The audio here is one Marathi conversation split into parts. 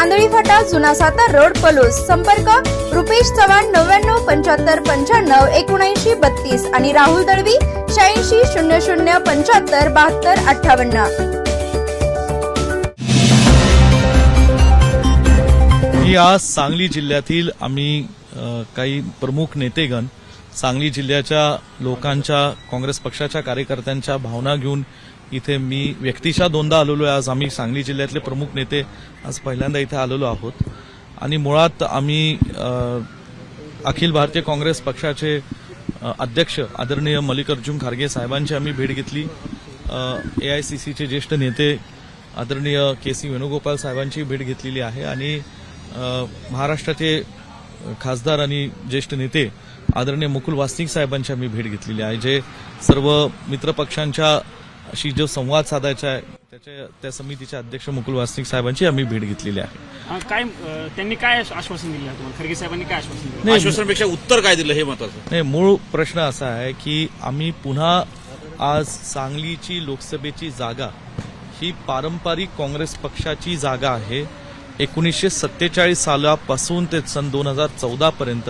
Andhali फाटा जुना सातार रोड पलूस. संपर्क रुपेश चव्हाण नव्याण्णव पंच्याहत्तर पंच्याण्णव एकोणऐंशी बत्तीस आणि राहुल दळवी शहाऐंशी शून्य शून्य पंच्याहत्तर बहात्तर अठ्ठावन्न. आज सांगली जिल्ह्यातील आम्ही काही प्रमुख नेतेगण सांगली जिल्ह्याच्या लोकांच्या काँग्रेस पक्षाच्या कार्यकर्त्यांच्या भावना घेऊन इथे मी व्यक्तिशा दोनदा आलेलो आहे. आज आम्ही सांगली जिल्ह्यातले प्रमुख नेते आज पहिल्यांदा इथे आलेलो आहोत. आणि मुळात आम्ही अखिल भारतीय काँग्रेस पक्षाचे अध्यक्ष आदरणीय मल्लिकार्जुन खारगे साहेबांची आम्ही भेट घेतली. ए आय सी सीचे ज्येष्ठ नेते आदरणीय के सी वेणुगोपाल साहेबांची भेट घेतलेली आहे. आणि महाराष्ट्राचे खासदार आणि ज्येष्ठ नेते आदरणीय मुकुल वासनिक साहेबांची आम्ही भेट घेतलेली आहे जे सर्व मित्रपक्षांच्या शी जो संवाद साधायचा आहे त्याच्या त्या समितीचे अध्यक्ष मुकुल वासनिक साहेबांची आम्ही भेट घेतलेली आहे. काय त्यांनी काय आश्वासन दिलं तुम्हाला? खरगे साहेबांनी काय आश्वासन दिलं? आश्वासनापेक्षा उत्तर काय दिलं हे महत्वाचं? नाही मूळ प्रश्न असा आहे की आम्ही पुन्हा आज सांगलीची लोकसभेची जागा ही पारंपरिक काँग्रेस पक्षाची जागा आहे. एकोणीसशे सत्तेचाळीस सालापासून ते सन दोन हजार चौदा पर्यंत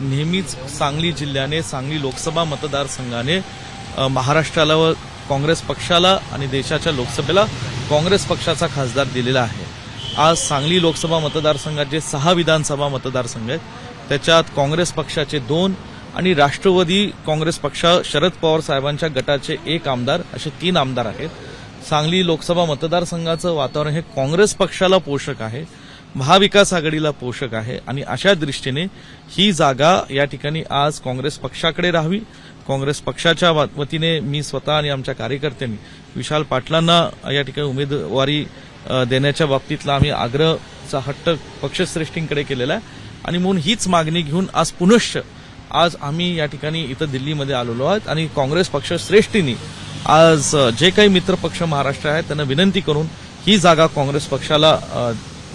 नेहमीच सांगली जिल्ह्याने सांगली लोकसभा मतदारसंघाने महाराष्ट्राला व काँग्रेस पक्षाला आणि देशाच्या लोकसभेला काँग्रेस पक्षाचा खासदार दिलेला आहे. आज सांगली लोकसभा मतदारसंघात जे सहा विधानसभा मतदारसंघ आहेत त्याच्यात काँग्रेस पक्षाचे दोन आणि राष्ट्रवादी काँग्रेस पक्ष शरद पवार साहेबांच्या गटाचे एक आमदार असे तीन आमदार आहेत. सांगली लोकसभा मतदारसंघाचं वातावरण हे काँग्रेस पक्षाला पोषक आहे. महाविकास आघाडीला पोषक आहे आणि अशा दृष्टीने ही जागा या ठिकाणी आज काँग्रेस पक्षाकडे राहावी. काँग्रेस पक्षाच्या वा- वतीने मी स्वतः आणि आमच्या कार्यकर्त्यांनी विशाल पाटलांना या ठिकाणी उमेदवारी देण्याच्या बाबतीतला आम्ही आग्रहचा हट्ट पक्षश्रेष्ठींकडे केलेला आहे. आणि म्हणून हीच मागणी घेऊन आज पुनश्च आज आम्ही या ठिकाणी इथं दिल्लीमध्ये आलेलो आहोत आणि काँग्रेस पक्षश्रेष्ठींनी आज जे काही मित्रपक्ष महाराष्ट्र आहेत त्यांना विनंती करून ही जागा काँग्रेस पक्षाला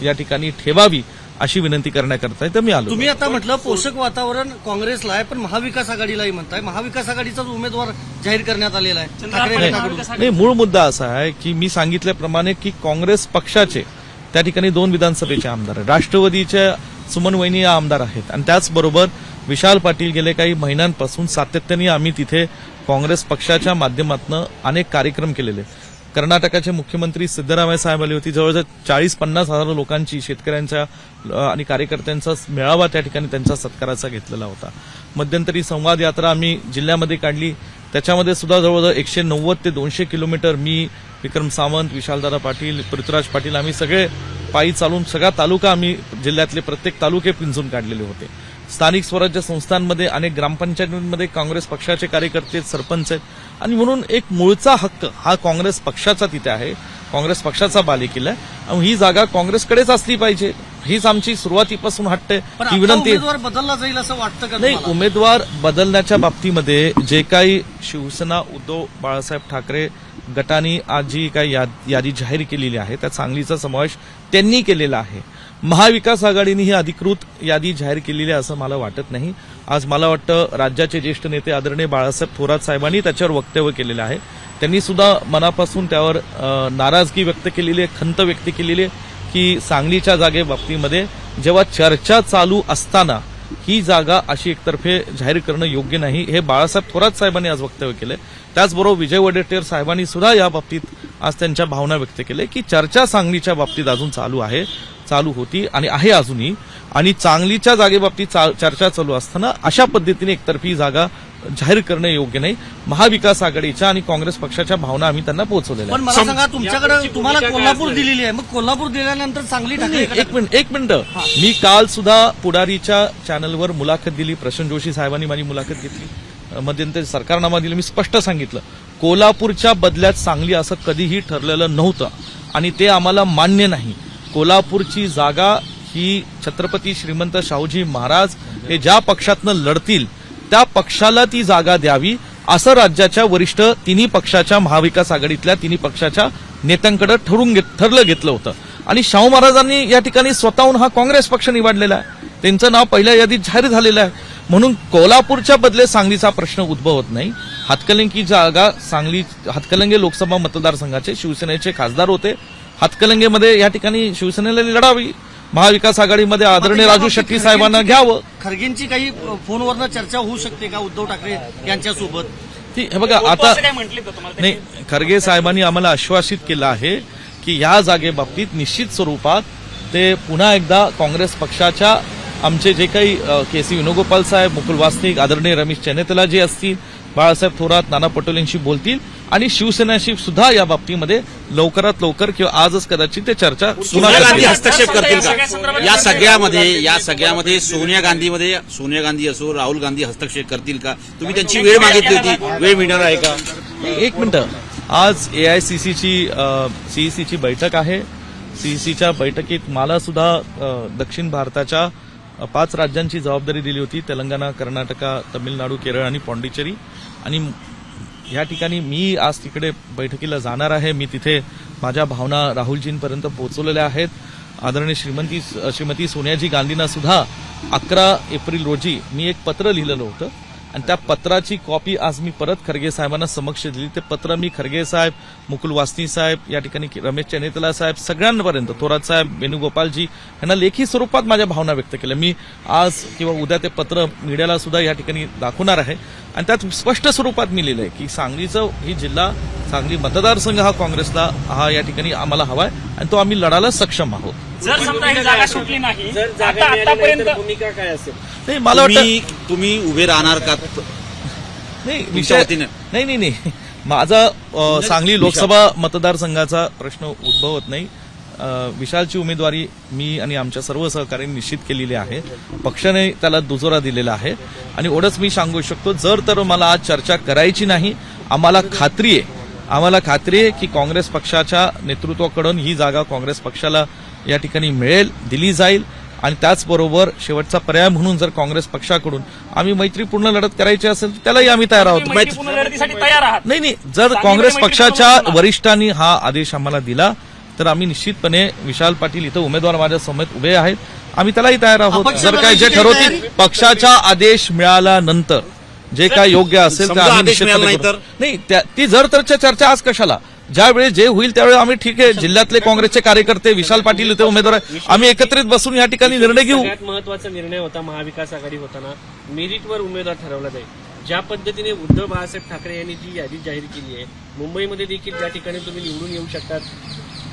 या ठिकाणी ठेवावी अशी विनंती करण्याकरता इथं मी आलो. तुम्ही आता म्हटलं पोषक वातावरण काँग्रेसला आहे पण महाविकास आघाडीलाही म्हणताय. महाविकास आघाडीचाच उमेदवार जाहीर करण्यात आलेला आहे नाही मूळ मुद्दा असा आहे की मी सांगितल्याप्रमाणे की काँग्रेस पक्षाचे त्या ठिकाणी दोन विधानसभेचे आमदार आहेत. राष्ट्रवादीच्या सुमन वहिनी या आमदार आहेत. आणि त्याचबरोबर विशाल पाटील गेले काही महिन्यांपासून सातत्याने आम्ही तिथे काँग्रेस पक्षाच्या माध्यमातून अनेक कार्यक्रम केलेले आहेत. कर्नाटकाचे मुख्यमंत्री सिद्धरामय्या साहेब आले होती. जवळजवळ चाळीस पन्नास हजार लोकांची शेतकऱ्यांच्या आणि कार्यकर्त्यांचा मेळावा त्या ठिकाणी त्यांचा सत्काराचा घेतलेला होता. मध्यंतरी संवाद यात्रा आम्ही जिल्ह्यामध्ये काढली. त्याच्यामध्ये सुद्धा जवळजवळ एकशे नव्वद ते दोनशे किलोमीटर मी विक्रम सावंत विशालदादा पाटील पृथ्वीराज पाटील आम्ही सगळे पायी चालून सगळा तालुका आम्ही जिल्ह्यातले प्रत्येक तालुके पिंजून काढलेले होते. स्थानिक स्वराज्य संस्थांमध्ये अनेक ग्रामपंचायतींमध्ये काँग्रेस पक्षाचे कार्यकर्ते सरपंच आहेत. आणि म्हणून एक मूळचा हक्क हा काँग्रेस पक्षाचा तिथे आहे. काँग्रेस पक्षाचा बालेकिल्ला आहे. ही जागा काँग्रेसकडेच असली पाहिजे. हीच आमची सुरुवातीपासून हट्ट ही विनंती बदलला जाईल असं वाटतं का नाही? उमेदवार बदलण्याच्या बाबतीमध्ये जे काही शिवसेना उद्धव बाळासाहेब ठाकरे गटाने आज जी काही याद- यादी जाहीर केलेली आहे त्या सांगलीचा समावेश त्यांनी केलेला आहे. महाविकास आघाडीने ही अधिकृत यादी जाहीर केलेली आहे असं मला वाटत नाही. आज मला वाटतं राज्याचे ज्येष्ठ नेते आदरणीय बाळासाहेब थोरात साहेबांनी त्याच्यावर वक्तव्य केलेलं आहे. त्यांनी सुद्धा मनापासून त्यावर नाराजगी व्यक्त केलेली आहे खंत व्यक्त केलेली आहे की सांगलीच्या जागेबाबतीमध्ये जेव्हा चर्चा चालू असताना ही जागा अशी एकतर्फे जाहीर करणं योग्य नाही हे बाळासाहेब थोरात साहेबांनी आज वक्तव्य केलं त्याचबरोबर विजय वडेट्टीवार साहेबांनी सुद्धा या बाबतीत आज त्यांच्या भावना व्यक्त केल्या की चर्चा सांगलीच्या बाबतीत अजून चालू आहे. चालू होती आणि आहे अजूनही. आणि चांगलीच्या जागेबाबतीत चर्चा चालू असताना अशा पद्धतीने एकतर्फी जागा जाहीर करणं योग्य नाही. महाविकास आघाडीच्या आणि काँग्रेस पक्षाच्या भावना आम्ही त्यांना पोहोचवलेल्या पण. मला सांगा तुमच्याकडे तुम्हाला कोल्हापूर? दिलेली आहे. मग कोल्हापूर दिल्यानंतर चांगली ठाकरे एक मिनिट एक मिनिट. मी काल सुद्धा पुढारीच्या चॅनलवर मुलाखत दिली प्रशांत जोशी साहेबांनी माझी मुलाखत घेतली मध्यंतरी सरकारनामा दिलं मी स्पष्ट सांगितलं. कोल्हापूरच्या बदल्यात सांगली असं कधीही ठरलेलं नव्हतं आणि ते आम्हाला मान्य नाही. कोल्हापूरची जागा ही छत्रपती श्रीमंत शाहूजी महाराज हे ज्या पक्षातनं लढतील त्या पक्षाला ती जागा द्यावी असं राज्याच्या वरिष्ठ तिन्ही पक्षाच्या महाविकास आघाडीतल्या तिन्ही पक्षाच्या नेत्यांकडे ठरून घेत ठरलं घेतलं होतं. आणि शाहू महाराजांनी या ठिकाणी स्वतःहून हा काँग्रेस पक्ष निवडलेला आहे. त्यांचं नाव पहिल्या यादीत जाहीर झालेलं आहे. म्हणून कोल्हापूरच्या बदले सांगलीचा प्रश्न उद्भवत नाही. हातकलंगी जागा सांगली हातकलंगे लोकसभा मतदारसंघाचे शिवसेनेचे खासदार होते. हातकलंगेमध्ये या ठिकाणी शिवसेनेला लढावी महाविकास आघाडीमध्ये आदरणीय राजू शेट्टी साहेबांना घ्यावं. खरगेंची काही फोनवरनं चर्चा होऊ शकते का उद्धव ठाकरे यांच्यासोबत? ती हे बघा आता नाही खरगे साहेबांनी आम्हाला आश्वासित केलं आहे की या जागेबाबतीत निश्चित स्वरूपात ते पुन्हा एकदा काँग्रेस पक्षाच्या आमचे जे काही के सी वेणुगोपाल साहेब मुकुल वासनिक आदरणीय रमेश चेनेतला जे असतील बाळासाहेब थोरात नाना पटोलेंशी बोलतील आणि शिवसेनेशी सुद्धा या बाबतीमध्ये लवकरात लवकर किंवा आजच कदाचित ते चर्चा सोनिया गांधी. हस्तक्षेप करतील का? या सगळ्यामध्ये या सगळ्यामध्ये सोनिया गांधीमध्ये सोनिया गांधी असो राहुल गांधी हस्तक्षेप करतील का? तुम्ही त्यांची वेळ मागितली होती. वेळ मिळणार आहे का? एक मिनिट. आज एआयसीसीची सीईसीची बैठक आहे. सीईसीच्या बैठकीत मला सुद्धा दक्षिण भारताच्या पाच राज्यांची जबाबदारी दिली होती. तेलंगणा कर्नाटका तमिळनाडू केरळ आणि पॉंडिचेरी. आणि या ठिकाणी मी आज तिकडे बैठकीला जाणार आहे. मी तिथे माझ्या भावना राहुलजींपर्यंत पोहोचवलेल्या आहेत. आदरणीय श्रीमंती श्रीमती सोनियाजी गांधींना सुद्धा अकरा एप्रिल रोजी मी एक पत्र लिहिलेलं होतं. आणि त्या पत्राची कॉपी आज मी परत खरगे साहेबांना समक्ष दिली. ते पत्र मी खरगे साहेब मुकुल वासनी साहेब या ठिकाणी रमेश चनेतला साहेब सगळ्यांपर्यंत थोरात साहेब वेणुगोपालजी यांना लेखी स्वरूपात माझ्या भावना व्यक्त केल्या. मी आज किंवा उद्या ते पत्र मीडियाला सुद्धा या ठिकाणी दाखवणार आहे. आणि त्यात स्पष्ट स्वरूपात मी लिहिलंय की सांगलीचं ही जिल्हा सांगली मतदारसंघ हा काँग्रेसला हा या ठिकाणी आम्हाला हवाय आणि तो आम्ही लढायला सक्षम आहोत. जर समजा ही जागा सुटली नाही आता आतापर्यंत भूमिका काय असेल? नाही मला वाटतं तुम्ही तुम्ही उभे राहणार का? नाही विषय वतीने. नाही नाही नाही. माझा अ, सांगली लोकसभा मतदारसंघाचा प्रश्न उद्भवत नाही. विशालची उमेदवारी मी आणि आमच्या सर्व सहकार्यांनी निश्चित केलेली आहे. पक्षाने त्याला दुजोरा दिलेला आहे. आणि एवढंच मी सांगू शकतो जर तर मला आज चर्चा करायची नाही आम्हाला खात्री आहे. आम्हाला खात्री आहे की काँग्रेस पक्षाच्या नेतृत्वाकडून ही जागा काँग्रेस पक्षाला या ठिकाणी मिळेल दिली जाईल. आणि त्याचबरोबर शेवटचा पर्याय म्हणून जर काँग्रेस पक्षाकडून आम्ही मैत्रीपूर्ण लढत करायची असेल तर त्यालाही आम्ही तयार आहोत. तुम्ही मैत्रीपूर्ण लढतीसाठी तयार आहात. नाही नाही जर काँग्रेस पक्षाच्या. वरिष्ठांनी हा आदेश आम्हाला दिला तर आम्ही निश्चितपणे विशाल पाटील इथं उमेदवार माझ्यासमोर उभे आहेत. आम्ही त्यालाही तयार आहोत. जर काय जे ठरवतील तयारी? पक्षाच्या आदेश मिळाल्यानंतर जे काय योग्य असेल ते आम्ही निश्चितपणे नाही ती जर तरच्या चर्चा आज कशाला? ज्यावेळी जे होईल त्यावेळी आम्ही ठीक आहे. जिल्ह्यातले काँग्रेसचे कार्यकर्ते विशाल पाटील इथे उमेदवार. आम्ही एकत्रित बसून या ठिकाणी निर्णय घेऊ. महत्त्वाचा निर्णय होता महाविकास आघाडी होताना. मेरिटवर उमेदवार ठरवला जाईल. ज्या पद्धतीने उद्धव बाळासाहेब ठाकरे यांनी जी यादी जाहीर केली आहे मुंबईमध्ये देखील ज्या ठिकाणी तुम्ही निवडून येऊ शकतात.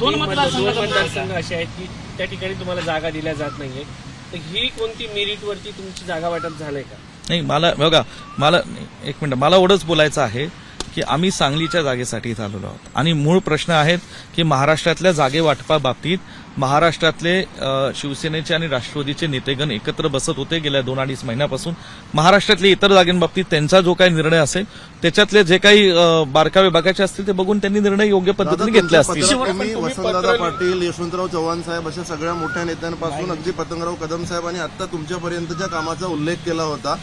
दोन मतदारसंघ. असे आहेत की त्या ठिकाणी तुम्हाला जागा दिल्या जात नाहीये. तर ही कोणती मेरिटवरती तुमची जागा वाटप झालंय का? नाही मला बघा मला एक मिनिट मला एवढंच बोलायचं आहे की आम्ही सांगलीच्या जागेसाठी इथं आलेलो आहोत. आणि मूळ प्रश्न आहेत की महाराष्ट्रातल्या जागे वाटपाबाबतीत महाराष्ट्रातले शिवसेनेचे आणि राष्ट्रवादीचे नेतेगण एकत्र बसत होते गेल्या दोन अडीच महिन्यापासून. महाराष्ट्रातल्या इतर जागांबाबतीत त्यांचा जो काही निर्णय असेल त्याच्यातले जे काही बारकावे बघायचे असतील ते बघून त्यांनी निर्णय योग्य पद्धतीने घेतले असतील. तुम्ही वसंतदादा पाटील यशवंतराव चव्हाण साहेब अशा सगळ्या मोठ्या नेत्यांपासून अगदी पतंगराव कदम साहेब आणि आता तुमच्यापर्यंतच्या कामाचा उल्लेख केला होता.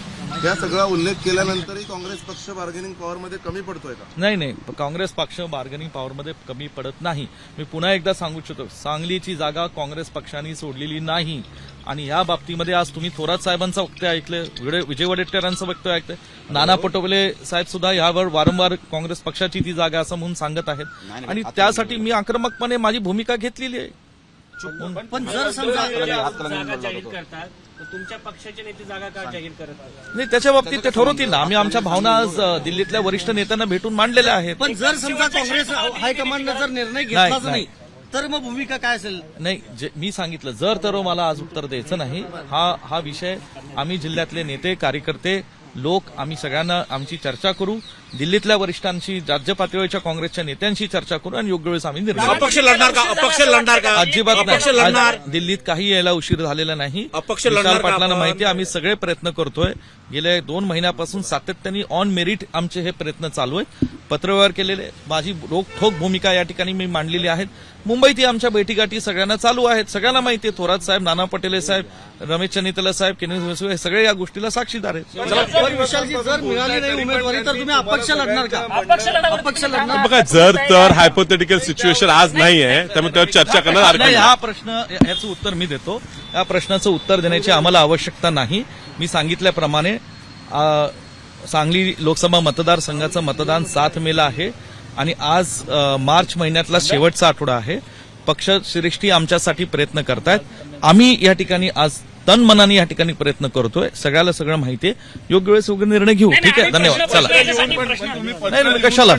या सगळा उल्लेख केल्यानंतरही काँग्रेस पक्ष बार्गेनिंग पॉवरमध्ये कमी पडतोय का? नाही नाही. काँग्रेस पक्ष बार्गेनिंग पॉवरमध्ये कमी पडत नाही. मी पुन्हा एकदा सांगू इच्छितो सांगलीची जागा काँग्रेस पक्षाने सोडलेली नाही. आणि या बाबतीमध्ये आज तुम्ही थोरात साहेबांचं वक्तव्य ऐकलं विडे- विजय वडेट्टीवारांचं वक्तव्य ऐकलं नाना पटोले साहेब सुद्धा यावर वारंवार काँग्रेस पक्षाची ती जागा असं म्हणून सांगत आहेत. आणि त्यासाठी मी आक्रमकपणे माझी भूमिका घेतलेली आहे. पण जर समजा जागा जाहीर करतात तर तुमच्या पक्षाचे नेते जागा का जाहीर करत नाही? नाही त्याच्या बाबतीत ते ठरवतील ना. आम्ही आमच्या भावना आज दिल्लीतल्या वरिष्ठ नेत्यांना भेटून मांडलेल्या आहेत. पण जर समजा काँग्रेस हायकमांडनं जर निर्णय घेतलाच नाही. तर मग भूमिका काय असेल? नाही जे मी सांगितलं जर तर मला आज उत्तर द्यायचं नाही हा हा विषय आम्ही जिल्ह्यातले नेते कार्यकर्ते लोक आम्ही सगळ्यांना आमची चर्चा करू. दिल्लीतल्या वरिष्ठांशी राज्य पातळीवरच्या काँग्रेसच्या नेत्यांशी चर्चा करू आणि योग्य वेळेस आम्ही निर्णय. अपक्ष लढणार का? अपक्ष लढणार का? अजिबात अपक्ष नाही. लढणार? आज दिल्लीत काही यायला उशीर झालेला नाही. अपक्ष विशाल लढणार का? पाटलांना आपण? माहिती आहे, आम्ही सगळे प्रयत्न करतोय. गेल्या दोन महिन्यापासून सातत्याने ऑन मेरिट आमचे हे प्रयत्न चालू आहेत. पत्रव्यवहार केलेले माझी रोखठोक भूमिका या ठिकाणी मी मांडलेली आहेत. मुंबईत आमच्या बैठकीगाठी सगळ्यांना चालू आहेत. सगळ्यांना माहिती आहे थोरात साहेब नाना पटेले साहेब रमेश चनितला साहेब केने हे सगळे या गोष्टीला साक्षीदार आहेत. जर पण विशालजी जर मिळाली नाही उमेदवारी तर तुम्ही अपक्ष लढणार का? अपक्ष लढा- अपक्ष लढणार. बघा जर तर हायपोथेटिकल सिच्युएशन आज नाही आहे त्यामुळे त्यावर चर्चा करणं नाही, हरकत हा प्रश्न याचं उत्तर मी देतो. या प्रश्नाचं उत्तर देण्याची आम्हाला आवश्यकता नाही. मी सांगितल्याप्रमाणे सांगली लोकसभा मतदारसंघाचं मतदान सात मेला आहे आणि आज मार्च महिन्यातला शेवटचा आठवडा आहे. पक्ष श्रेष्ठी आमच्यासाठी प्रयत्न करतायत. आम्ही या ठिकाणी आज तन मनाने या ठिकाणी प्रयत्न करतोय. सगळ्याला सगळं माहिती आहे योग्य वेळेस योग्य निर्णय घेऊ. ठीक आहे? धन्यवाद. चला. नाही नाही, कशाला?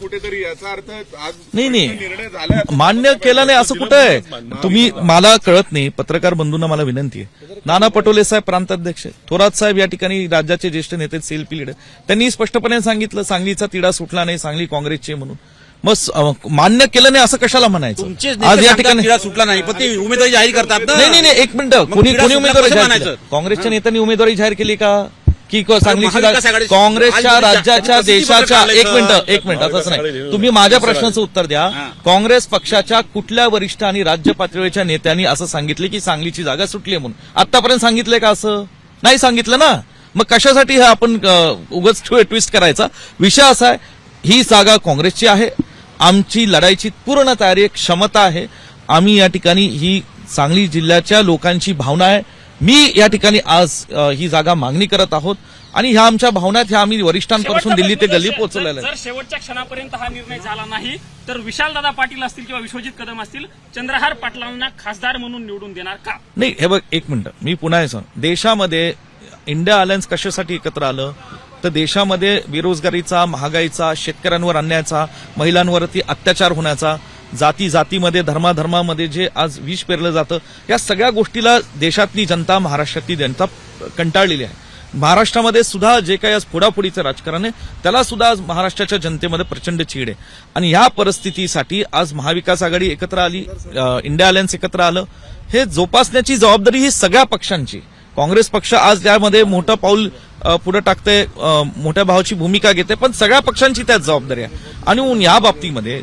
कुठेतरी याचा अर्थ आज नाही निर्णय नाही झालाय मान्य केलं नाही असं कुठं आहे? तुम्ही मला कळत नाही. पत्रकार बंधूंना मला विनंती आहे. नाना पटोले साहेब प्रांताध्यक्ष. थोरात साहेब या ठिकाणी राज्याचे ज्येष्ठ नेते सीएलपी लीडर. त्यांनी स्पष्टपणे सांगितलं सांगलीचा तिढा सुटला नाही सांगली काँग्रेसचे म्हणून. मग मान्य केलं नाही असं कशाला म्हणायचं? आज या ठिकाणी सुटला नाही पण ते उमेदवारी जाहीर करतात नाही नाही नाही एक मिनिट. कोणी कोणी उमेदवारी जाहीर? काँग्रेसच्या नेत्यांनी उमेदवारी जाहीर केली का? की आघाडी- काँग्रेसच्या राज्याच्या देशाच्या एक. मिनिट एक मिनिट असं नाही. तुम्ही माझ्या प्रश्नाचं उत्तर द्या. काँग्रेस पक्षाच्या कुठल्या वरिष्ठ आणि राज्य पातळीच्या नेत्यांनी असं सांगितले की सांगलीची जागा सुटली म्हणून? आतापर्यंत सांगितलंय का असं? नाही सांगितलं ना? मग कशासाठी हे आपण उगाच ट्विस्ट करायचा? विषय असा आहे ही जागा काँग्रेसची आहे आमची लढाईची पूर्ण तयारी क्षमता आहे. आम्ही या ठिकाणी ही सांगली जिल्ह्याच्या लोकांची भावना आहे. मी या ठिकाणी आज ही जागा मागणी करत आहोत आणि ह्या आमच्या भावना आहेत, ह्या आम्ही वरिष्ठांपासून दिल्ली ते गल्ली जर शेवटच्या क्षणापर्यंत हा निर्णय झाला नाही तर विशालदादा पाटील असतील किंवा विश्वजित कदम असतील चंद्रहार पाटलांना खासदार म्हणून निवडून देणार का? नाही हे बघ एक मिनिट. मी पुन्हा हे सांग. देशामध्ये इंडिया अलायन्स कशासाठी एकत्र आलं? तर देशामध्ये बेरोजगारीचा महागाईचा शेतकऱ्यांवर आणण्याचा महिलांवरती अत्याचार होण्याचा जाती जातीमध्ये धर्माधर्मामध्ये जे आज विष पेरलं जातं या सगळ्या गोष्टीला देशातली जनता महाराष्ट्रातली जनता कंटाळलेली आहे. महाराष्ट्रामध्ये सुद्धा जे काही आज फोडाफोडीचं राजकारण आहे त्याला सुद्धा आज महाराष्ट्राच्या जनतेमध्ये प्रचंड चीड आहे. आणि ह्या परिस्थितीसाठी आज महाविकास आघाडी एकत्र आली इंडिया अलायन्स एकत्र आलं हे जोपासण्याची जबाबदारी ही सगळ्या पक्षांची. काँग्रेस पक्ष आज त्यामध्ये मोठं पाऊल पुढे टाकते मोठ्या भावाची भूमिका घेते पण सगळ्या पक्षांची त्यात जबाबदारी आहे. आणि या बाबतीमध्ये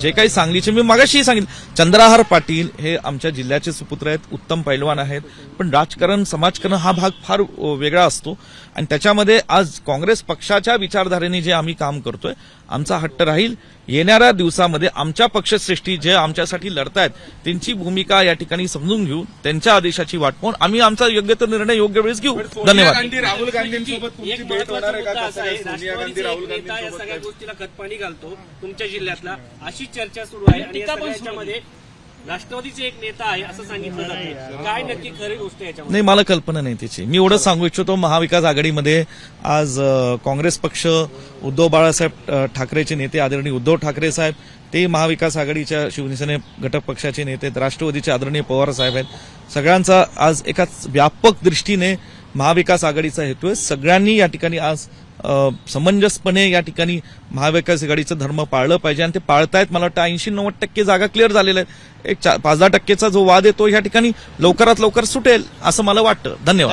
जे काही सांगलीचे मी मागाशीही सांगितलं चंद्राहार पाटील हे आमच्या जिल्ह्याचे सुपुत्र आहेत उत्तम पैलवान आहेत पण राजकारण समाजकारण हा भाग फार वेगळा असतो. आणि त्याच्यामध्ये आज काँग्रेस पक्षाच्या विचारधारेने जे आम्ही काम करतोय आमचा हट्ट राहील. येणाऱ्या दिवसामध्ये आमच्या पक्षश्रेष्ठी जे आमच्यासाठी लढतायत त्यांची भूमिका या ठिकाणी समजून घेऊ त्यांच्या आदेशाची वाट पाहून आम्ही आमचा योग्य तो निर्णय योग्य वेळेस घेऊ. धन्यवाद. गांधी राहुल गांधींसोबत खतपाणी घालतो. तुमच्या जिल्ह्यातला अशी चर्चा सुरू आहे. राष्ट्रवादीचे एक नेता आहे असं सांगितलं जातं. काय नक्की खरी गोष्ट याच्यामध्ये? नाही मला कल्पना नाही त्याची. मी एवढंच सांगू इच्छितो महाविकास आघाडीमध्ये आज काँग्रेस पक्ष उद्धव बाळासाहेब ठाकरेचे नेते आदरणीय उद्धव ठाकरे साहेब ते महाविकास आघाडीच्या शिवसेने घटक पक्षाचे नेते आहेत राष्ट्रवादीचे आदरणीय पवार साहेब आहेत. सगळ्यांचा आज एकाच व्यापक दृष्टीने महाविकास आघाडीचा हेतू आहे. सगळ्यांनी या ठिकाणी आज समंजसपणे या ठिकाणी महाविकास आघाडीचं धर्म पाळलं पाहिजे आणि ते पाळतायत. मला वाटतं ऐंशी नव्वद टक्के जागा क्लिअर झालेल्या आहेत. एक पाच दहा टक्केचा जो वाद आहे तो या ठिकाणी लवकरात लवकर सुटेल असं मला वाटतं. धन्यवाद.